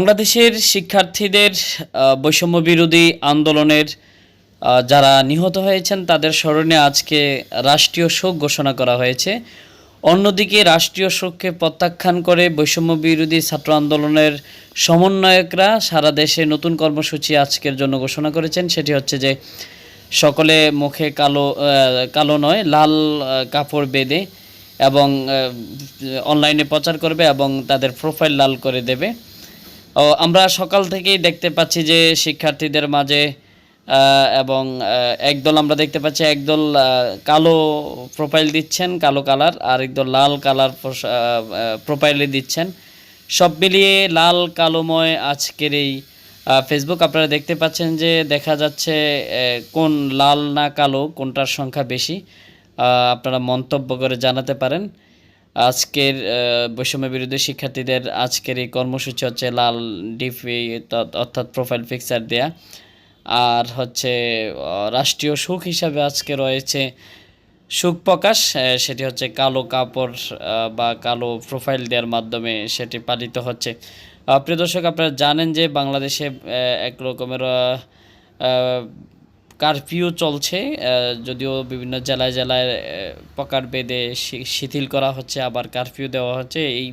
বাংলাদেশের শিক্ষার্থীদের বৈষম্য বিরোধী আন্দোলনের যারা নিহত হয়েছেন তাদের স্মরণে আজকে রাষ্ট্রীয় শোক ঘোষণা করা হয়েছে। অন্যদিকে রাষ্ট্রীয় শোককে প্রত্যাখ্যান করে বৈষম্য বিরোধী ছাত্র আন্দোলনের সমন্বয়করা সারা দেশে নতুন কর্মসূচি আজকের জন্য ঘোষণা করেছেন। সেটি হচ্ছে যে, সকলে মুখে কালো কালো নয়, লাল কাপড় বেঁধে এবং অনলাইনে প্রচার করবে এবং তাদের প্রোফাইল লাল করে দেবে। আমরা সকাল থেকেই দেখতে পাচ্ছি যে শিক্ষার্থীদের মাঝে এবং একদল আমরা দেখতে পাচ্ছি একদল কালো প্রোফাইল দিচ্ছেন, কালো কালার আর একদল লাল কালার প্রোফাইলে দিচ্ছেন। সব মিলিয়ে লাল, কালোময় আজকের এই ফেসবুক আপনারা দেখতে পাচ্ছেন যে দেখা যাচ্ছে কোন লাল না কালো, কোনটার সংখ্যা বেশি আপনারা মন্তব্য করে জানাতে পারেন। আজকের বৈষম্য বিরোধী শিক্ষার্থীদের আজকের এই কর্মসূচি হচ্ছে লাল ডিপি, অর্থাৎ প্রোফাইল পিকচার দেয়া। আর হচ্ছে রাষ্ট্রীয় সুখ হিসাবে আজকে রয়েছে সুখ প্রকাশ সেটি হচ্ছে কালো কাপড় বা কালো প্রোফাইল দেওয়ার মাধ্যমে সেটি পালিত হচ্ছে। প্রিয় দর্শক, আপনারা জানেন যে বাংলাদেশে এক রকমের কারফিউ চলছে যদিও বিভিন্ন জেলায় জেলায় প্রকার বেঁধে শিথিল করা হচ্ছে, আবার কারফিউ দেওয়া হচ্ছে। এই